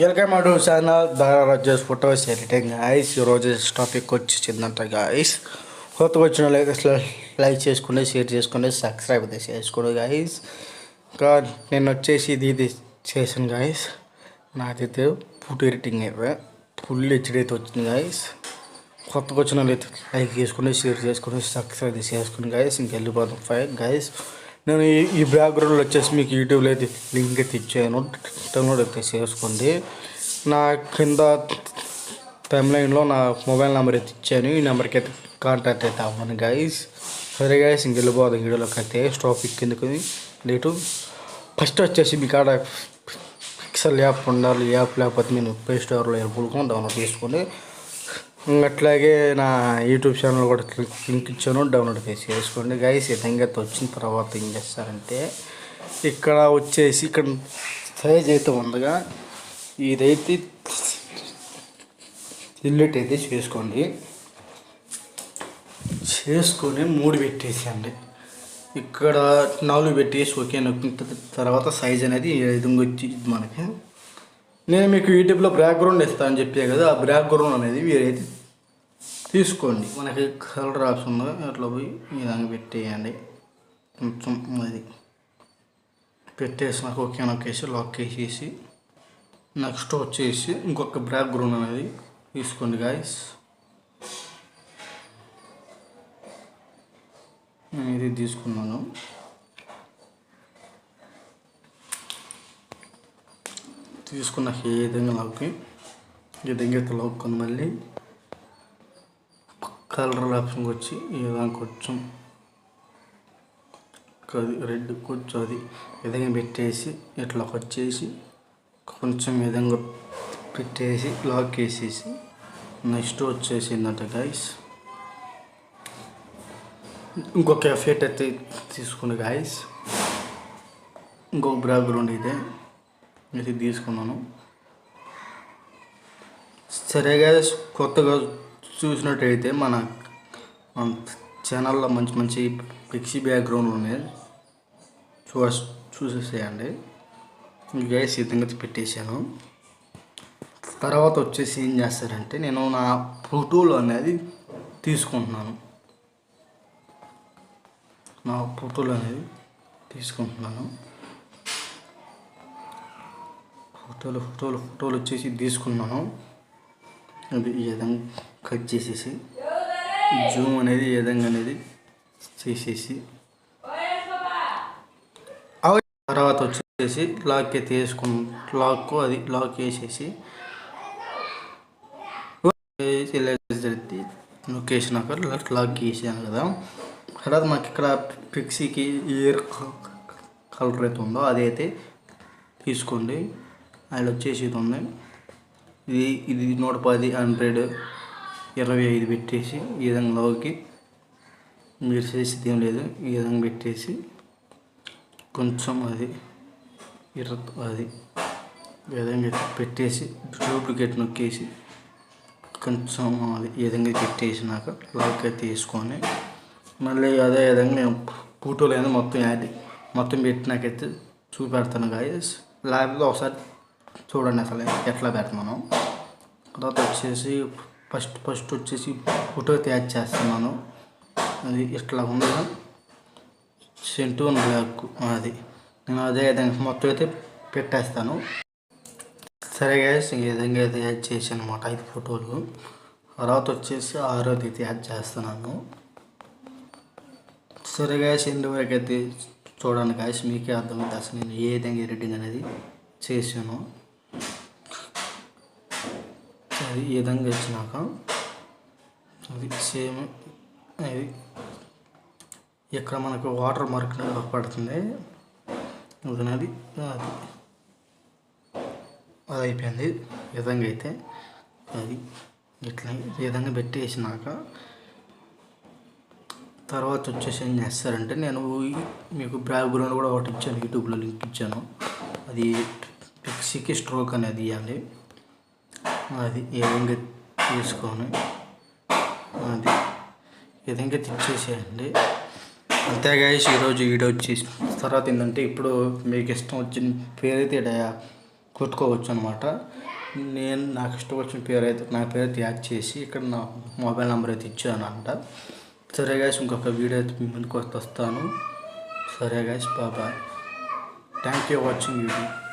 Welcome to channel ధారారాజస్ photos editing. Guys ఈరోజు topic వచ్చిందంట గాయస్. కొత్తగా వచ్చిన లైక్ లైక్ చేసుకుని షేర్ చేసుకోండి సబ్స్క్రైబ్ అయితే చేసుకోండి గాయస్. ఇంకా నేను వచ్చేసి ఇది ఇది చేశాను గాయస్. నాదైతే ఫోటో ఎడిటింగ్ అయితే ఫుల్ హెచ్డి అయితే వచ్చింది గాయస్. కొత్తగా వచ్చిన లైక్ చేసుకుని షేర్ చేసుకుని సబ్స్క్రైబ్ అయితే చేసుకుని గాయస్. ఇంకెళ్ళిపోతాం ఫైవ్ గాయస్ నేను ఈ ఈ బ్యాక్గ్రౌండ్లో వచ్చేసి మీకు యూట్యూబ్లో అయితే లింక్ అయితే ఇచ్చాను. డౌన్లోడ్ అయితే చేసుకోండి. నా కింద టైమ్లైన్లో నా మొబైల్ నెంబర్ అయితే ఇచ్చాను. ఈ నెంబర్కి అయితే కాంటాక్ట్ అయితే అవ్వను గైస్ సరే గైస్ ఇంక వెళ్ళిపోదు వీడియోలోకి అయితే. టాపిక్ కిందకి లేటు ఫస్ట్ వచ్చేసి మీ కాడ పిక్సెల్ యాప్ ఉండాలి. యాప్ లేకపోతే నేను ప్లే స్టోర్లో పులుకొని డౌన్లోడ్ చేసుకోండి. అట్లాగే నా యూట్యూబ్ ఛానల్ కూడా లింక్ ఇచ్చాను డౌన్లోడ్ చేసి చేసుకోండి గైస్ ఈ విధంగా వచ్చిన తర్వాత ఏం చేస్తారంటే ఇక్కడ వచ్చేసి ఇక్కడ సైజ్ అయితే ఉందిగా. ఇదైతే డిలీట్ అయితే చేసుకోండి. చేసుకొని మూడు పెట్టేసేయండి. ఇక్కడ నాలుగు పెట్టేసి ఓకే నొక్కిన తర్వాత సైజ్ అనేది ఈ విధంగా వచ్చి మనకి. నేను మీకు యూట్యూబ్లో బ్యాక్గ్రౌండ్ ఇస్తానని చెప్పే కదా ఆ బ్యాక్గ్రౌండ్ అనేది మీరైతే తీసుకోండి. మనకి కలర్ ఆప్షన్ ఉందో? అట్లా పోయి ఈ విధంగా పెట్టేయండి. కొంచెం అది పెట్టేసినాక ఓకే నొక్కేసి లాక్ వేసేసి నెక్స్ట్ వచ్చేసి ఇంకొక బ్యాక్గ్రౌండ్ అనేది తీసుకోండి గాయస్ నేను ఇది తీసుకున్నాను. తీసుకున్నాక ఏ విధంగా లాక్కి ఈ విధంగా అయితే లాక్కొని మళ్ళీ. కలర్ ఆప్షన్కి వచ్చి ఈ విధంగా కొంచెం అది రెడ్ కొంచెం అది విధంగా పెట్టేసి ఇట్లా వచ్చేసి కొంచెం విధంగా పెట్టేసి లాక్ వేసేసి నెక్స్ట్ వచ్చేసి గాయస్ ఇంకొక ఎఫెక్ట్ అయితే తీసుకుని గాయస్ ఇంకొక బ్యాక్గ్రౌండ్ అయితే ఇది. తీసుకున్నాను. సరే గాయస్ కొత్తగా చూసినట్టయితే మన ఛానల్లో మంచి మంచి పిక్సీ బ్యాక్గ్రౌండ్ ఉన్నాయి. చూ చూసేసేయండి. ఇంకా సిద్ధంగా పెట్టేశాను. తర్వాత వచ్చేసి ఏం చేస్తారంటే నేను నా ఫోటోలు అనేది తీసుకుంటున్నాను. నా ఫోటోలు అనేది తీసుకుంటున్నాను. ఫోటోలు ఫోటోలు ఫోటోలు వచ్చేసి తీసుకున్నాను. అది ఈ విధంగా కట్ చేసేసి జూమ్ అనేది ఈ విధంగా అనేది చేసేసి తర్వాత వచ్చేసి లాక్ అయితే వేసుకుని లాక్ అది లాక్ వేసేసి నొక్కేసినాక లాక్ వేసాను కదా. తర్వాత మాకు ఇక్కడ పిక్సీకి ఇయర్ కలర్ అయితే ఉందో అదైతే తీసుకోండి. అది వచ్చేసి ఇది ఉంది. ఇది ఇది నూట పది హండ్రెడ్ ఇరవై ఐదు పెట్టేసి ఈ విధంగాలోకి మీరు చేసేది ఏం లేదు. ఈ విధంగా పెట్టేసి కొంచెం అది ఇర అది ఈ విధంగా పెట్టేసి డూప్లికేట్ నొక్కేసి కొంచెం అది ఈ విధంగా పెట్టేసినాక లాక్ అయితే తీసుకొని మళ్ళీ అదే విధంగా ఫోటోలు అనేది మొత్తం యాడ్ మొత్తం పెట్టినాకైతే చూపెడతాను గాయస్ లేకపోతే ఒకసారి చూడండి అసలు ఎట్లా పెడుతున్నాను. తర్వాత వచ్చేసి ఫస్ట్ ఫస్ట్ వచ్చేసి ఫోటో తయారు చేస్తున్నాను. అది ఇట్లా ఉంది సెంటు బ్లాక్ అది. నేను అదే విధంగా మొత్తం అయితే పెట్టేస్తాను. సరే గ్యాస్ ఈ విధంగా అయితే యాడ్ చేశాను అనమాట ఐదు ఫోటోలు. తర్వాత వచ్చేసి ఆరోది అయితే యాడ్ చేస్తున్నాను. సరే గ్యాస్ ఎందు వరకు అయితే చూడండి గ్యాస్ మీకే అర్థమవుతుంది అసలు నేను ఏ విధంగా ఎడిటింగ్ అనేది చేశాను. అది ఈ విధంగా వచ్చినాక అది సేమ్ అది ఇక్కడ మనకు వాటర్ మార్క్ పడుతుంది. అది అది. అది అయిపోయింది. ఈ విధంగా అయితే అది ఇట్లా ఈ విధంగా పెట్టేసినాక తర్వాత వచ్చేసి ఏం చేస్తారంటే నేను మీకు బ్యాక్గ్రౌండ్ కూడా ఒకటి ఇచ్చాను యూట్యూబ్లో లింక్ ఇచ్చాను. అది పిక్సీకి స్ట్రోక్ అనేది ఇవ్వాలి అది ఈ విధంగా తీసుకొని అది ఈ విధంగా తెచ్చేసేయండి. అంతే గాయస్ ఈరోజు వీడియో వచ్చేసి తర్వాత ఏంటంటే ఇప్పుడు మీకు ఇష్టం వచ్చిన పేరైతే ఈడ కొట్టుకోవచ్చు అనమాట నేను నాకు ఇష్టం వచ్చిన పేరు అయితే నా పేరు అయితే యాడ్ చేసి ఇక్కడ నా మొబైల్ నెంబర్ అయితే ఇచ్చాను అంట సరే గాయస్ ఇంకొక వీడియో అయితే మీ ముందుకు వస్తాను. సరే గాయస్ బాబాయ్ థ్యాంక్ యూ వాచింగ్ వీడియో